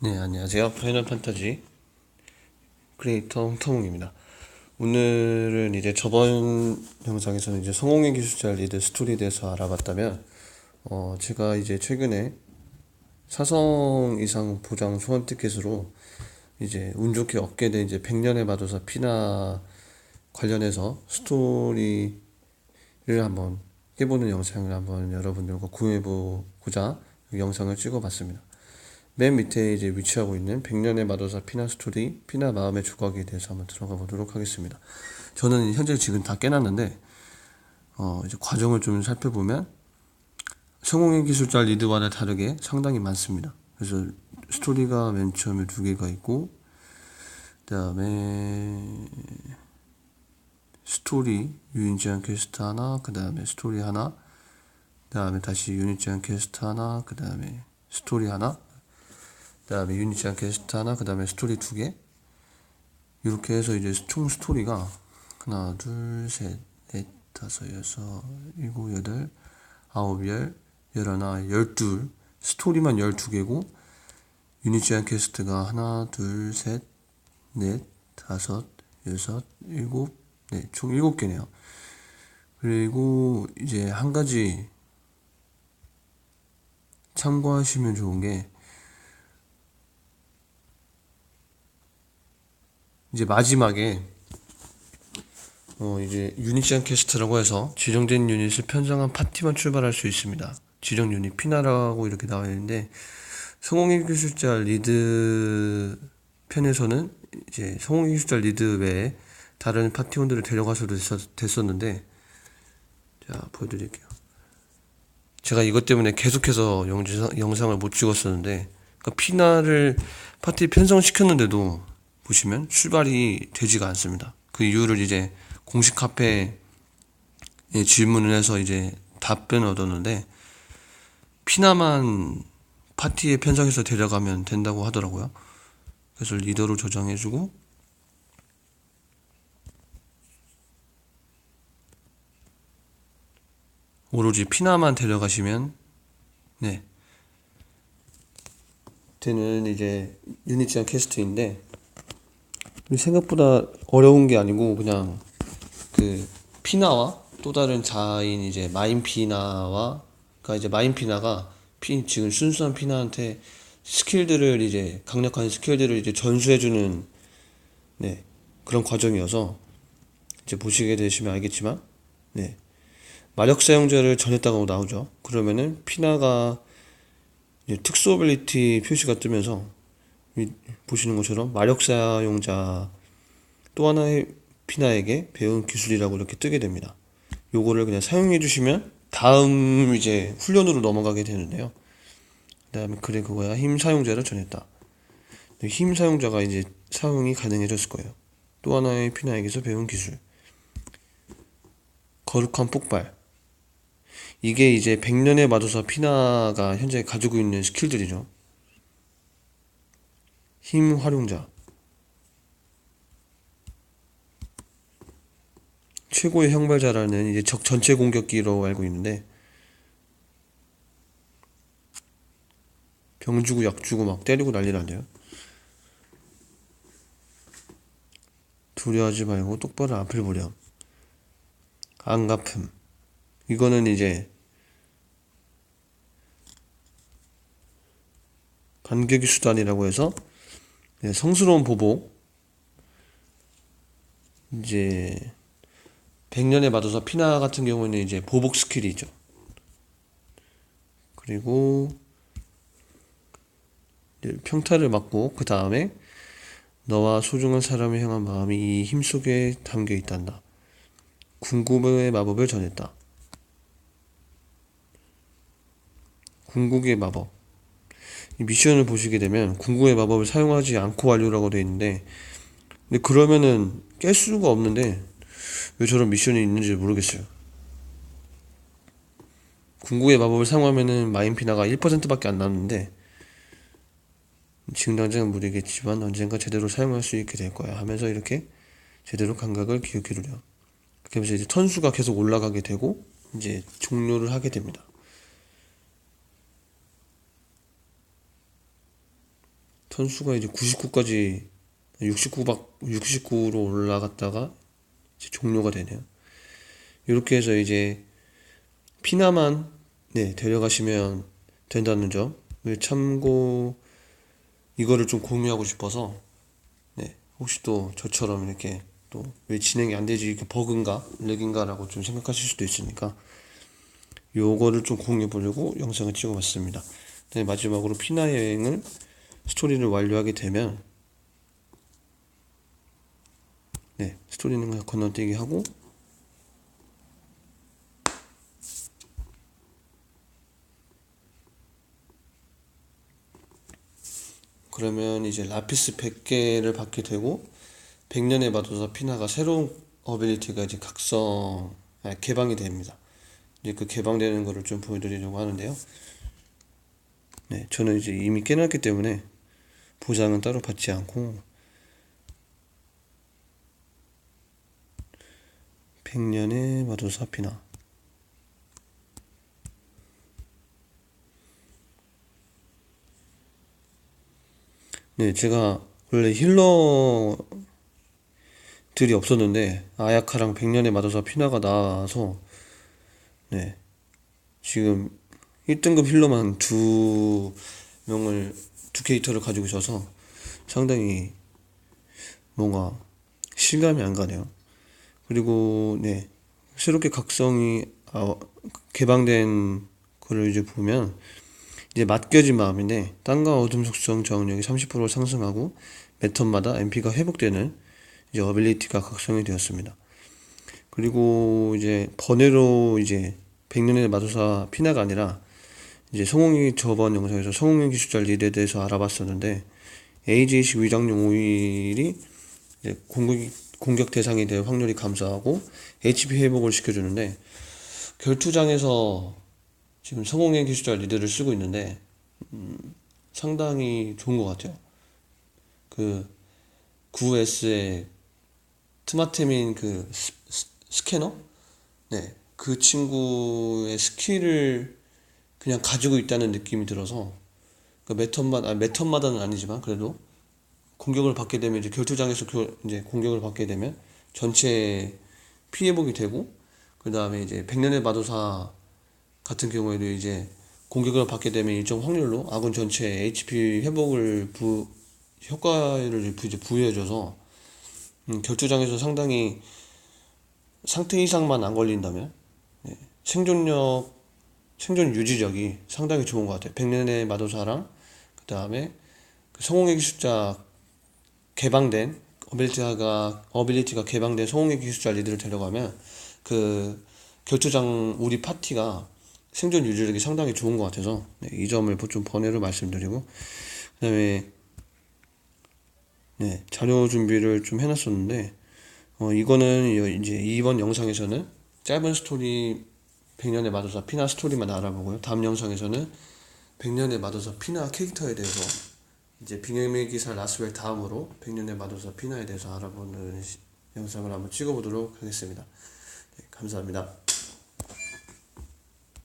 네, 안녕하세요. 파이널 판타지 크리에이터 홍터몽입니다. 오늘은 이제 저번 영상에서는 이제 성공의 기술자 리드 스토리에 대해서 알아봤다면, 어, 제가 이제 최근에 사성 이상 보장 소환 티켓으로 이제 운 좋게 얻게 된 이제 100년의 마도사 피나 관련해서 스토리를 한번 해보는 영상을 한번 여러분들과 공유해보고자 영상을 찍어봤습니다. 맨 밑에 이제 위치하고 있는 백년의 마도사 피나 스토리, 피나 마음의 조각에 대해서 한번 들어가 보도록 하겠습니다. 저는 현재 지금 다 깨놨는데, 어, 이제 과정을 좀 살펴보면, 성공의 기술자 리드와는 다르게 상당히 많습니다. 그래서 스토리가 맨 처음에 두 개가 있고, 그 다음에, 스토리, 유인지한 퀘스트 하나, 그 다음에 스토리 하나, 그 다음에 다시 유니지한 퀘스트 하나, 그 다음에 스토리 하나, 그 다음에 유니치한 게스트 하나, 그 다음에 스토리 두 개. 이렇게 해서 이제 총 스토리가 하나, 둘, 셋, 넷, 다섯, 여섯, 일곱, 여덟, 아홉, 열, 열하나, 열둘. 스토리만 열두 개고, 유니치한 게스트가 하나, 둘, 셋, 넷, 다섯, 여섯, 일곱, 네, 총 일곱 개네요. 그리고 이제 한 가지 참고하시면 좋은 게, 이제 마지막에 어 이제 유닛장 캐스트라고 해서 지정된 유닛을 편성한 파티만 출발할 수 있습니다. 지정 유닛 피나라고 이렇게 나와 있는데 성공의 기술자 리드 편에서는 이제 성공의 기술자 리드 외에 다른 파티원들을 데려가서도 됐었는데 자 보여드릴게요. 제가 이것 때문에 계속해서 영상, 영상을 못 찍었었는데 그러니까 피나를 파티 편성시켰는데도 보시면 출발이 되지가 않습니다. 그 이유를 이제 공식 카페에 질문을 해서 이제 답변을 얻었는데 피나만 파티에 편성해서 데려가면 된다고 하더라고요. 그래서 리더로 조정해주고 오로지 피나만 데려가시면 네 되는 이제 유니치한 캐스트인데 생각보다 어려운 게 아니고 그냥 그 피나와 또 다른 자인 이제 마인 피나와 그러니까 이제 마인 피나가 피 지금 순수한 피나한테 스킬들을 이제 강력한 스킬들을 이제 전수해주는 네 그런 과정이어서 이제 보시게 되시면 알겠지만 네 마력 사용자를 전했다고 나오죠. 그러면은 피나가 특수 어빌리티 표시가 뜨면서 보시는 것처럼 마력 사용자 또 하나의 피나에게 배운 기술이라고 이렇게 뜨게 됩니다. 요거를 그냥 사용해 주시면 다음 이제 훈련으로 넘어가게 되는데요. 그 다음에 그래 그거야 힘 사용자를 전했다. 힘 사용자가 이제 사용이 가능해졌을 거예요. 또 하나의 피나에게서 배운 기술. 거룩한 폭발. 이게 이제 100년의 마도사 피나가 현재 가지고 있는 스킬들이죠. 힘 활용자 최고의 형발자라는 이제 적 전체 공격기로 알고 있는데 병 주고 약 주고 막 때리고 난리 나네요. 두려워하지 말고 똑바로 앞을 보렴. 안 갚음. 이거는 이제 반격의 수단이라고 해서 네, 성스러운 보복 이제 백년의 마도사 피나 같은 경우는 이제 보복 스킬이죠. 그리고 평타를 맞고 그 다음에 너와 소중한 사람을 향한 마음이 이 힘 속에 담겨 있단다. 궁극의 마법을 전했다. 궁극의 마법. 이 미션을 보시게 되면 궁극의 마법을 사용하지 않고 완료라고 되어 있는데 근데 그러면은 깰 수가 없는데 왜 저런 미션이 있는지 모르겠어요. 궁극의 마법을 사용하면은 마인피나가 1%밖에 안 남는데 지금 당장은 무리겠지만 언젠가 제대로 사용할 수 있게 될 거야 하면서 이렇게 제대로 감각을 기억해 두려. 그렇게 하면서 이제 턴수가 계속 올라가게 되고 이제 종료를 하게 됩니다. 선수가 이제 99까지 69박 69로 올라갔다가 이제 종료가 되네요. 이렇게 해서 이제 피나만 네 데려가시면 된다는 점 참고 이거를 좀 공유하고 싶어서 네 혹시 또 저처럼 이렇게 또 왜 진행이 안 되지 이게 버그인가 렉인가라고 좀 생각하실 수도 있으니까 요거를 좀 공유해 보려고 영상을 찍어봤습니다. 네 마지막으로 피나 여행을 스토리를 완료하게 되면 네 스토리는 건너뛰기 하고 그러면 이제 라피스 100개를 받게 되고 100년의 마도사 피나가 새로운 어빌리티가 이제 각성 아, 개방이 됩니다. 이제 그 개방되는 거를 좀 보여드리려고 하는데요. 네, 저는 이제 이미 깨놨기 때문에 보상은 따로 받지 않고 100년의 마도사 피나. 네, 제가 원래 힐러들이 없었는데 아야카랑 백년의 마도사 피나가 나와서 네, 지금 1등급 힐러만 두 명을 두 캐릭터를 가지고 있어서 상당히 뭔가 실감이 안 가네요. 그리고 네, 새롭게 각성이 아, 개방된 거를 이제 보면 이제 맡겨진 마음인데 땅과 어둠 속성 저항력이 30% 상승하고 매 턴마다 MP가 회복되는 이제 어빌리티가 각성이 되었습니다. 그리고 이제 번외로 이제 백년의 마도사 피나가 아니라 이제 성홍이 저번 영상에서 성홍의 기술자 리드에 대해서 알아봤었는데 AG식 위장용 오일이 이제 공격, 공격 대상이 될 확률이 감소하고 HP 회복을 시켜주는데 결투장에서 지금 성공의 기술자 리드를 쓰고 있는데 음, 상당히 좋은 것 같아요. 그 9S의 트마테민 그 스, 스, 스캐너? 네, 그 친구의 스킬을 그냥 가지고 있다는 느낌이 들어서 그 매턴마다 아, 매 턴마다는 아니지만 그래도 공격을 받게 되면 이제 결투장에서 교, 이제 공격을 받게 되면 전체 피해복이 되고 그 다음에 이제 백년의 마도사 같은 경우에도 이제 공격을 받게 되면 일정 확률로 아군 전체 HP 회복을 부 효과를 부, 이제 부여해줘서 음, 결투장에서 상당히 상태 이상만 안 걸린다면 네, 생존력 생존 유지력이 상당히 좋은 것 같아요. 백년의 마도사랑 그 다음에 그 성공의 기술자 개방된 어빌리티가 어빌리티가 개방된 성공의 기술자 리드를 데려가면 그 결투장 우리 파티가 생존 유지력이 상당히 좋은 것 같아서 네, 이 점을 좀 번외로 말씀드리고 그다음에 네 자료 준비를 좀 해놨었는데 어 이거는 이제 이번 영상에서는 짧은 스토리 100년의 마도사 피나 스토리만 알아보고요 다음 영상에서는 100년의 마도사 피나 캐릭터에 대해서 이제 빙의의 기사 라스웰 다음으로 100년의 마도사 피나에 대해서 알아보는 시, 영상을 한번 찍어보도록 하겠습니다. 네, 감사합니다.